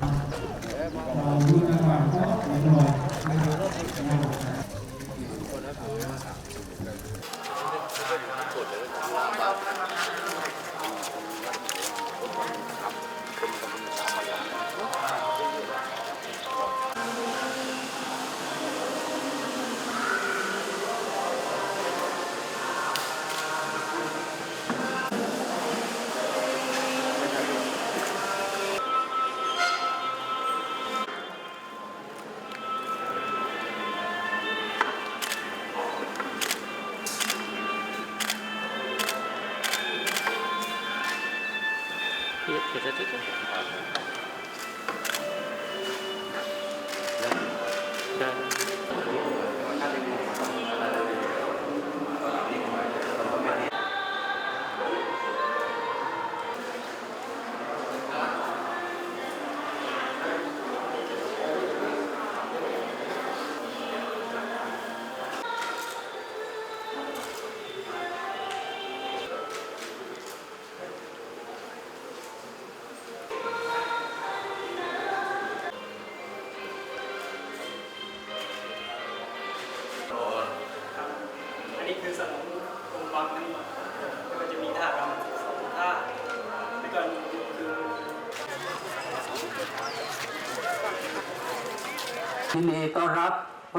啊，啊，不能干，不能干。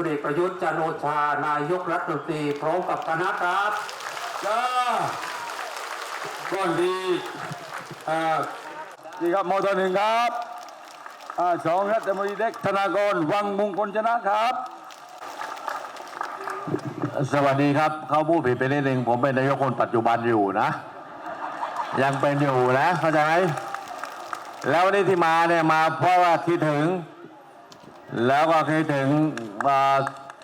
พลเอกประยุทธ์จันทร์โอชา นายกรัฐมนตรีพร้อมกับคณะครับจ้าก่อนดีอ่าดีครับมทหนึ่งครับอ่าสองรัฐมนตรีเด็กธนากรวังมงคลชนะครับ สวัสดีครับ เขาพูดผิดไปนิดนึงผมเป็นนายกคนปัจจุบันอยู่นะ ยังเป็นอยู่นะเข้าใจไหมแล้ววันนี้ที่มาเนี่ยมาเพราะว่าคิดถึง แล้วก็คิดถึงมา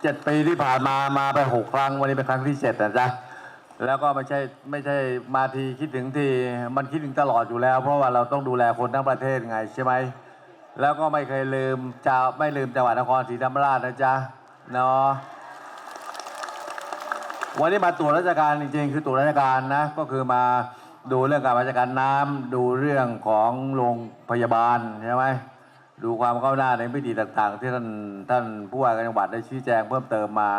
เจ็ดปีที่ผ่านมามาไปหกครั้ง วันนี้เป็นครั้งที่เจ็ดนะจ๊ะแล้วก็ไม่ใช่ไม่ใช่มาทีคิดถึงทีมันคิดถึงตลอดอยู่แล้ว เพราะว่าเราต้องดูแลคนทั้งประเทศไงใช่ไหมแล้วก็ไม่เคยลืมจะไม่ลืมจังหวัดนครศรีธรรมราชนะจ๊ะเนาะวันนี้มาตรวจราชการจริงๆ คือตรวจราชการนะ ก็คือมาดูเรื่องการราชการน้ำดูเรื่องของโรงพยาบาลใช่ไหม ดูความก้าวหน้าในพิธีต่างๆ ที่ท่านท่านผู้ว่าการจังหวัดได้ชี้แจงเพิ่มเติมมา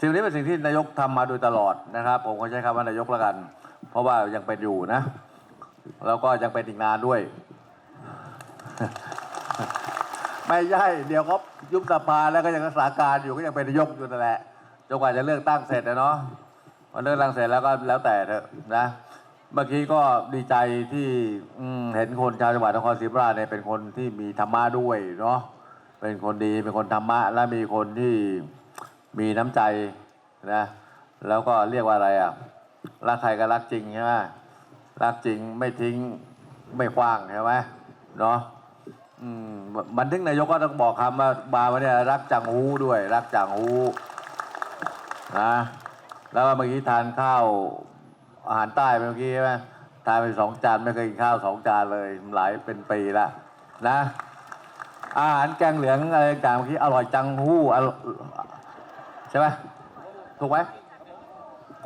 สิ่งนี้เป็นสิ่งที่นายกทำมาโดยตลอดนะครับ ผมก็ใช้คำว่านายกแล้วกัน เพราะว่ายังเป็นอยู่นะ แล้วก็ยังเป็นอีกนานด้วย ไม่ใช่เดี๋ยวเขายุบสภาแล้วก็ยังรักษาการอยู่ก็ยังเป็นนายกอยู่นั่นแหละจนกว่าจะเลือกตั้งเสร็จนะเนาะพอเลือกตั้งเสร็จแล้วก็แล้วแต่เถอะนะ เมื่อกี้ก็ดีใจที่เห็นคนชาวจังหวัดนครศรีธรรมราชเนี่ยเป็นคนที่มีธรรมะด้วยเนาะเป็นคนดีเป็นคนธรรมะและมีคนที่มีน้ำใจนะแล้วก็เรียกว่าอะไรอะรักใครก็รักจริงใช่ไหมรักจริงไม่ทิ้งไม่คว้างใช่ไหมเนาะมันทึกนายกก็ต้องบอกคำว่ามาวันนี้รักจังหูด้วย รักจังหูนะแล้วเมื่อกี้ทานข้าว อาหารใต้เมื่อกี้ใช่ไหมทานไปสองจานไม่เคยกินข้าวสองจานเลยหลายเป็นปีละนะ อาหารแกงเหลืองอะไรต่างเมื่อกี้อร่อยจังหูอร่อยใช่ไหมถูกไหม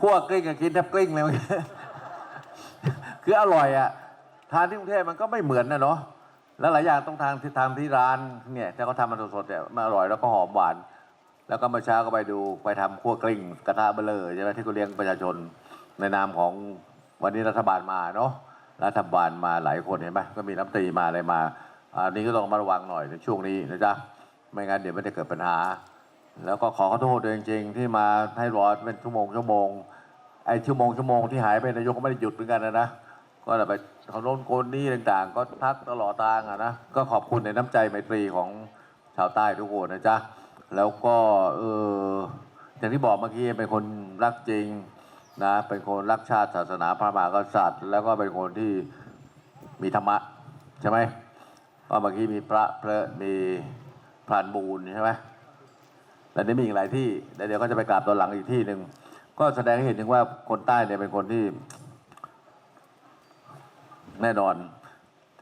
คั่วกลิ้งกับกินแทบกลิ้งเลยเมื่อกี้คืออร่อยอะทานที่กรุงเทพมันก็ไม่เหมือนนะเนาะแล้วหลายอย่างต้องทานที่ทำที่ร้านเนี่ยแต่เขาทำมันสดๆเนี่ยมันอร่อยแล้วก็หอมหวาน แล้วก็เมื่อเช้าก็ไปดูไปทำคั่วกลิ้งกระทะเบลอใช่ไหมที่เขาเลี้ยงประชาชน ในนามของวันนี้รัฐบาลมาเนาะรัฐบาลมาหลายคนเห็นไหมก็มีน้ำตรีมาอะไรมาอันนี้ก็ต้องมาระวังหน่อยในช่วงนี้นะจ๊ะไม่งั้นเดี๋ยวไมันจะเกิดปัญหา แล้วก็ขอขอโทษด้วยจริงๆ ที่มาให้รอเป็นชั่วโมงชั่วโมงไอ้ชั่วโมงชั่วโมงที่หายไปนายกก็ไม่ได้หยุดเหมือนกันนะนะก็ไปเขาโน้นโกนนี้ต่างๆ ก็ทักตลอดทางอะนะก็ขอบคุณในน้ำใจไมตรีของชาวใต้ทุกคนนะจ๊ะแล้วก็เอออย่างที่บอกเมื่อกี้เป็นคนรักจริง นะเป็นคนรักชาติศาสนาพระมหากษัตริย์ แล้วก็เป็นคนที่มีธรรมะใช่ไหมก็เมื่อกี้มีพระเพระมีพรานบูญใช่ไหมแต่นี่มีอีกหลายที่แล้วเดี๋ยวก็จะไปกราบตอนหลังอีกที่หนึ่งก็แสดงให้เห็นถึงว่าคนใต้เนี่ยเป็นคนที่ แน่นอน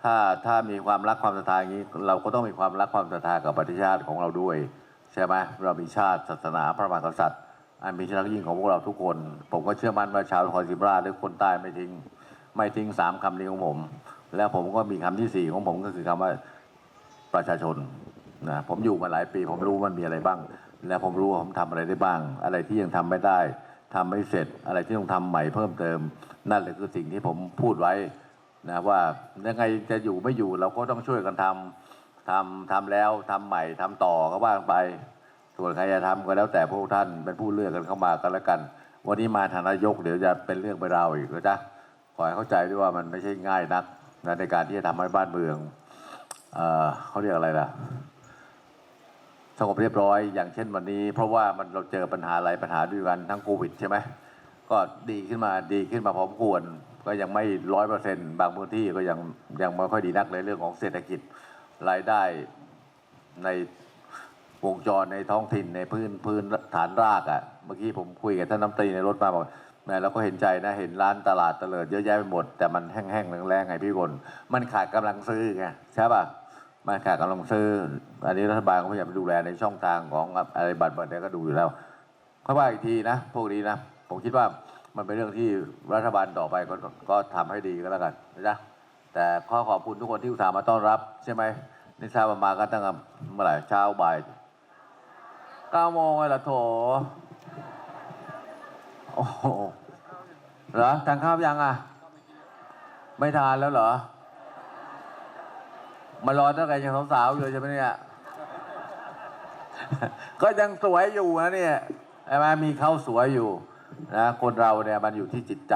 ถ้าถ้ามีความรักความศรัทธาอย่างนี้ เราก็ต้องมีความรักความศรัทธากับประเทศชาติของเราด้วย ใช่ไหมเรามีชาติศาสนาพระมหากษัตริย์ อันมีที่รักยิ่งของพวกเราทุกคน ผมก็เชื่อมั่นว่าชาวนครศรีธรรมราชหรือคนใต้ไม่ทิ้ง ไม่ทิ้งสามคำนี้ของผม แล้วผมก็มีคำที่สี่ของผมก็คือคำว่าประชาชนนะผมอยู่มาหลายปี ผมรู้มันมีอะไรบ้าง และผมรู้ว่าผมทำอะไรได้บ้าง อะไรที่ยังทำไม่ได้ทำไม่เสร็จอะไรที่ต้องทำใหม่เพิ่มเติม นั่นแหละคือสิ่งที่ผมพูดไว้นะว่ายังไงจะอยู่ไม่อยู่เราก็ต้องช่วยกันทำทำทำแล้วทำใหม่ทำต่อก็ว่ากันไป ส่วนใครจะทำก็แล้วแต่พวกท่านเป็นผู้เลือกกันเข้ามากันแล้วกัน วันนี้มาฐานะนายกเดี๋ยวจะเป็นเรื่องไปราวอีกนะจ๊ะขอให้เข้าใจด้วยว่ามันไม่ใช่ง่ายนักนะในการที่จะทำให้บ้านเมืองเอ่อเขาเรียกอะไรล่ะสงบเรียบร้อยอย่างเช่นวันนี้ เพราะว่ามันเราเจอปัญหาหลายปัญหาด้วยกันทั้งโควิดใช่ไหมก็ดีขึ้นมาดีขึ้นมาพร้อมควร ก็ยังไม่ร้อยเปอร์เซ็นต์บางพื้นที่ก็ยังยังไม่ค่อยดีนักในเรื่องของเศรษฐกิจรายได้ใน วงจรในท้องถิ่นในพื้นพื้นฐานรากอะ่ะเมื่อกี้ผมคุยกับท่านน้ำตรีในรถมาบอกแม่เราก็เห็นใจนะเห็นร้านตลาดเตลิดเยอะแยะไปหมด แต่มันแห้งๆแรงๆไงพี่กนมันขาดกำลังซื้อไงใช่ป่ะมันขาดกำลังซื้อ อันนี้รัฐบาลก็พยายามดูแลในช่องทางของอะไรบัตรบัตรเนี่ยก็ดูอยู่แล้วค่อยว่าอีกทีนะพวกนี้นะผมคิดว่ามันเป็นเรื่องที่รัฐบาลต่อไปก็ก็ทำให้ดีก็แล้วกันนะแต่ขอขอบคุณทุกคนที่อุตส่าห์มาต้อนรับ ใช่ไหมนี่ทราบมากันตั้งแต่เมื่อไหร่เช้าบ่าย เก้าโมงเลยละโถ โอ้โหเหรอทานข้าวยังอะ ไม่ทานแล้วเหรอ มารอตั้งแต่ยังสาวๆอยู่ใช่ไหมเนี่ย ก็ยังสวยอยู่นะเนี่ยใช่ไหมมีเขาสวยอยู่นะคนเราเนี่ยมันอยู่ที่จิตใจ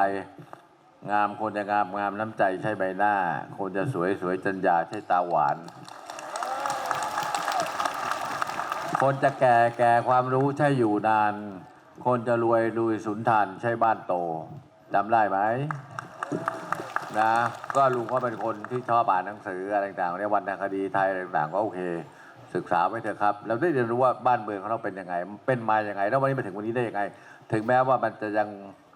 งามคนจะงามงามน้ำใจใช่ใบหน้า คนจะสวยสวยจัญญาใช่ตาหวาน คนจะแก่แก่ความรู้ใช่อยู่นาน คนจะรวยรวยสุนทานใช่บ้านโตจำได้ไหมนะก็ลุงก็เป็นคนที่ชอบอ่านหนังสืออะไรต่างๆเนี่ยวรรณคดีไทยอะไรต่างๆก็โอเค ศึกษาไปเถอะครับ เราได้เรียนรู้ว่าบ้านเมืองของเราเป็นยังไง เป็นมาอยังไง แล้ววันนี้มาถึงวันนี้ได้ยังไง ถึงแม้ว่ามันจะยัง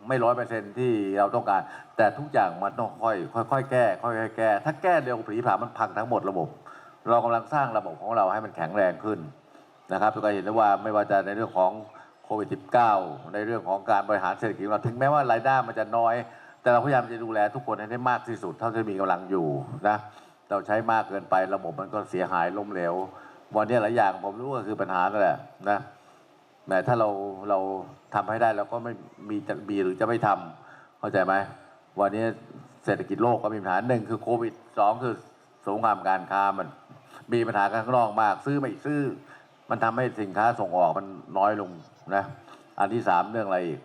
ไม่ร้อยเปอร์เซ็นที่เราต้องการ แต่ทุกอย่างมันต้องค่อยค่อยๆแก้ค่อยๆแก้ ถ้าแก้เร็วผีผามันพังทั้งหมดระบบ เรากำลังสร้างระบบของเราให้มันแข็งแรงขึ้น นะครับก็เห็นได้ว่าไม่ว่าจะในเรื่องของโควิด -19 ในเรื่องของการบริหารเศรษฐกิจเราถึงแม้ว่ารายได้มันจะน้อย แต่เราพยายามจะดูแลทุกคนให้ได้มากที่สุด เท่าที่มีกำลังอยู่นะเราใช้มากเกินไประบบมันก็เสียหายล้มเหลววันนี้หลายอย่างผมรู้ก็คือปัญหานั่นแหละนะแต่ถ้าเราเราทำให้ได้เราก็ไม่มีจะมีหรือจะไม่ทำเข้าใจไหมวันนี้เศรษฐกิจโลกก็มีปัญหาหนึ่งคือโควิดสองคือสงครามการค้ามันมีปัญหากันข้างนอกมาก ซื้อไม่ซื้อ มันทำให้สินค้าส่งออกมันน้อยลงนะ อันที่สามเรื่องอะไรอีก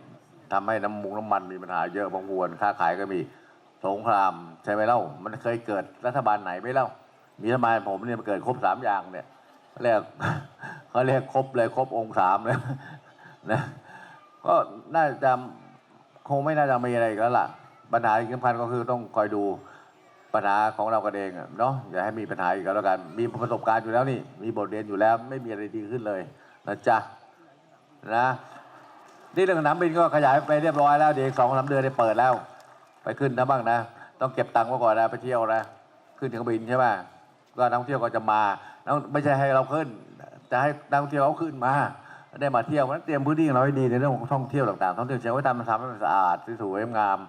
ทำให้น้ำมุงน้ำมันมีปัญหาเยอะบางวนค้าขายก็มีสงครามใช่ไหมเล่า มันเคยเกิดรัฐบาลไหนไม่เล่า มีรัฐบาลผมเนี่ยมันเกิดครบสามอย่างเนี่ยเขาเรียกเขาเรียกครบเลยครบองค์สามเลยนะก็น่าจะคงไม่น่าจะมีอะไรอีกแล้วล่ะปัญหาสำคัญก็คือต้องคอยดู ปัญหาของเรากันเองเนาะอย่าให้มีปัญหาอีกแล้วกัน มีประสบการณ์อยู่แล้วนี่ มีบทเรียนอยู่แล้วไม่มีอะไรดีขึ้นเลยนะจ๊ะนะนี่เรื่องสนามบินก็ขยายไปเรียบร้อยแล้วเดี๋ยวอีกสองสาเดือนได้เปิดแล้ว ไปขึ้นนะบ้างนะ ต้องเก็บตังค์ไว้ก่อนนะไปเที่ยวนะขึ้นเครื่องบินใช่ไหมก็นักท่องเที่ยวก็จะมาไม่ใช่ให้เราขึ้นจะให้นักท่องเที่ยวเขาขึ้นมาได้มาเที่ยวนั้นเตรียมพื้นที่ของเราให้ดีในเรื่องของท่องเที่ยวต่างๆท่องเที่ยวเชียงไว้ทำมันทำให้มันสะอาดสวยๆงาม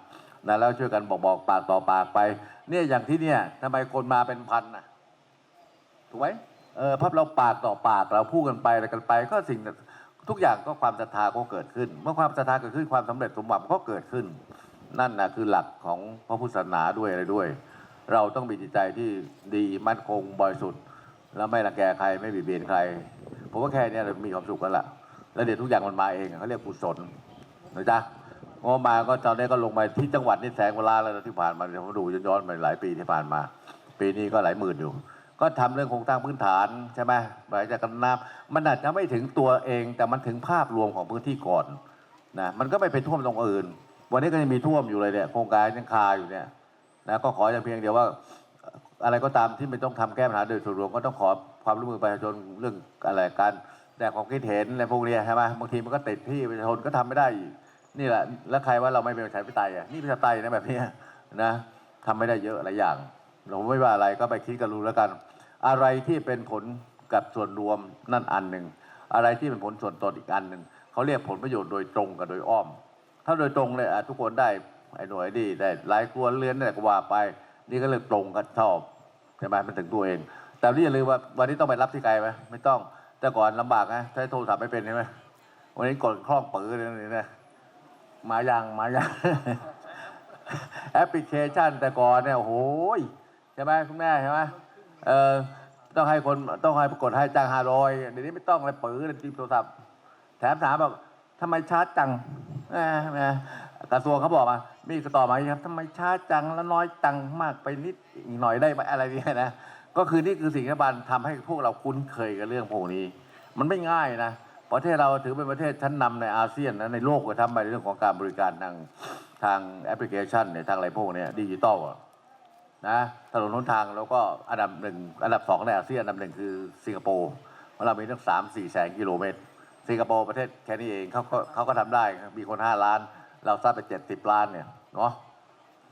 นะแล้วช่วยกันบอกบอกปากต่อปากไป เนี่ยอย่างที่เนี่ยทำไมคนมาเป็นพันนะถูกไหมเออพับเราปากต่อปากเราพูดกันไปอะไรกันไป ก็สิ่งทุกอย่างก็ความศรัทธาก็เกิดขึ้น เมื่อความศรัทธาเกิดขึ้นความสำเร็จสมหวังก็เกิดขึ้น นั่นนะคือหลักของพระพุทธศาสนาด้วยอะไรด้วย เราต้องมีจิตใจที่ดีมั่นคงบริสุทธิ์แล้วไม่รังแกใครไม่บีบเบียนใครผมว่าแค่นี้เรามีความสุขกันละแล้วเดี๋ยวทุกอย่างมันมาเองเขาเรียกกุศลนะจ๊ะ งอมาก็ตอนนี้ก็ลงมาที่จังหวัดนี่แสงเวลาแล้วนะที่ผ่านมาเดี๋ยวผมดูย้อนๆไปหลายปีที่ผ่านมา ปีนี้ก็หลายหมื่นอยู่ ก็ทำเรื่องโครงสร้างพื้นฐานใช่ไหมหมาจากกันน้ำมันอาจจะไม่ถึงตัวเอง แต่มันถึงภาพรวมของพื้นที่ก่อนนะมันก็ไม่ไปท่วมตรงอื่น วันนี้ก็ยังมีท่วมอยู่เลยเนี่ยโครงการยังคาอยู่เนี่ยนะก็ขออย่างเพียงเดียวว่าอะไรก็ตามที่ไม่ต้องทำแก้ปัญหาโดยส่วนรวมก็ต้องขอความร่วมมือประชาชนเรื่องอะไรการแสดงความคิดเห็นอะไรพวกนี้ใช่ไหมบางทีมันก็ติดที่ประชาชนก็ทำไม่ได้อีก นี่แหละแล้วใครว่าเราไม่เป็นประชาธิปไตยอะนี่ประชาธิปไตยนะแบบนี้นะทำไม่ได้เยอะหลายอย่างเราไม่ว่าอะไรก็ไปคิดกันรู้แล้วกัน อะไรที่เป็นผลกับส่วนรวมนั่นอันหนึ่งอะไรที่เป็นผลส่วนตนอีกอันหนึ่งเขาเรียกผลประโยชน์โดยตรงกับโดยอ้อม ถ้าโดยตรงเลยทุกคนได้ไอ้หน่วยดีได้หลายครัวเรือนได้กว่าไป นี่ก็เรียกตรงกันชอบใช่ไหมมันถึงตัวเอง แต่นี่อย่าลืมว่าวันนี้ต้องไปรับที่ไกลไหมไม่ต้องแต่ก่อนลำบากนะใช้โทรศัพท์ไม่เป็นใช่ไหมวันนี้กดคล่องปื้อเลยนี่นะ มายังมายังแอปพลิเคชันแต่ก่อนเนี่ยโอ้โหยใช่ไหมคุณแม่ใช่ไหมเออต้องให้คนต้องให้กดให้จ้างห้าร้อยเดี๋ยวนี้ไม่ต้องเลยปื้อเลยจิ้มโทรศัพท์ แถมถามแบบทำไมช้าจังแหมกระทรวงเขาบอกมามีกต่อมาครับทำไมช้าจังแล้วน้อยจังมากไปนิดอีกหน่อยได้ไหมอะไรเนี่ยนะก็คือนี่คือสิ่งที่รัฐบาลทำให้พวกเราคุ้นเคยกับเรื่องพวกนี้ มันไม่ง่ายนะ ประเทศเราถือเป็นประเทศชั้นนำในอาเซียนนะในโลกก็ทำไปในเรื่องของการบริการทางทางแอปพลิเคชันเนี่ยทางอะไรพวกนี้ดิจิตอลอะนะถนนหนทางแล้วก็อันดับหนึ่งอันดับสองในอาเซียนอันดับหนึ่งคือสิงคโปร์เพราะเรามีตั้งสามสี่แสนกิโลเมตร สิงคโปร์ประเทศแค่นี้เองเขาก็เขาก็ทำได้มีคนห้าล้าน เราสร้างไปเจ็ดสิบล้านเนี่ยเนาะ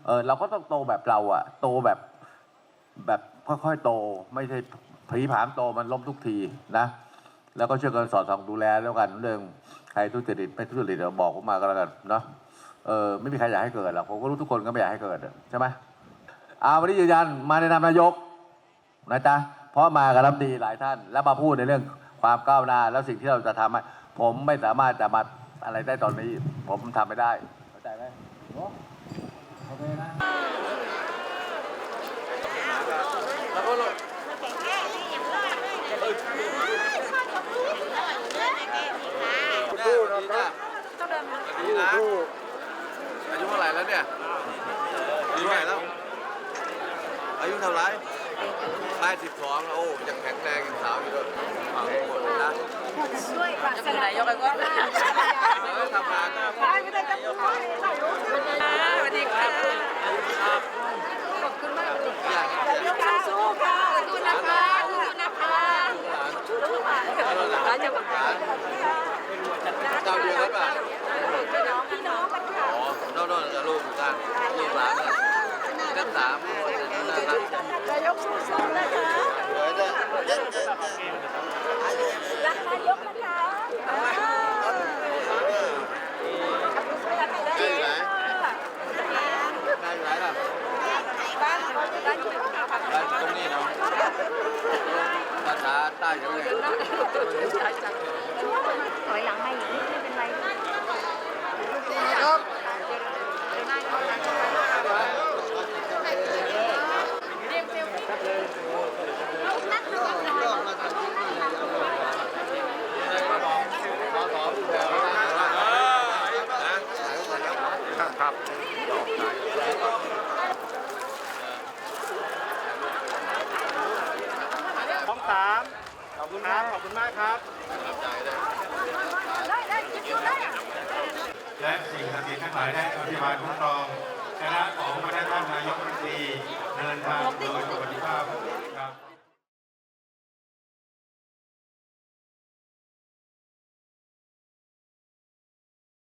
เออเราก็ต้องโตแบบเราอะโตแบบแบบค่อยๆโตไม่ใช่ผีผามโตมันล้มทุกทีนะ แล้วก็ช่วยกันสอดส่องดูแลแล้วกันเรื่องใครทุจริตไม่ทุจริตเดี๋ยวบอกผมมาก็แล้วกันเนาะเออไม่มีใครอยากให้เกิดหรอกผมก็รู้ทุกคนก็ไม่อยากให้เกิดใช่ไหมอาวันนี้ยืนยันมาในนามนายกนะจ๊ะเพราะมากับรัฐมนตรีหลายท่าน แล้วมาพูดในเรื่องความก้าวหน้า แล้วสิ่งที่เราจะทำให้ผมไม่สามารถจะมาอะไรได้ตอนนี้ ผมทำไม่ได้เข้าใจไหมโอเคนะ สู้นะครับดีนะอายุเท่าไหร่แล้วเนี่ยอายุเท่าไหร่แล้ว อายุเท่าไหร่ค่ายสิบสองแล้วโอ้ยังแข็งแรงยังสาวอยู่ด้วยฝังหมดเลยนะช่วยฝากสนายกไปก็ได้เออทำงานไม่ได้จะพูดสวัสดีค่ะขอบคุณมากเลยค่ะยกสู้ค่ะสู้นะคะสู้นะคะสู้ค่ะร้านจะมา เจ้าเดียวกันป่ะพี่น้องพี่น้องกันค่ะอ๋อโน่นๆจะลูกกันลูกหลานเนี่ยเล่นสามน่ารักนายกสู้วยเลย รักนายกนะคะ ได้อยู่ไหนได้อยู่ไหนล่ะ บ้านบ้านอยู่ที่ค่ะ ได้ตรงนี้เนาะ ภาษาใต้ยังไงถอยหลังมาอีกนิดไม่เป็นไร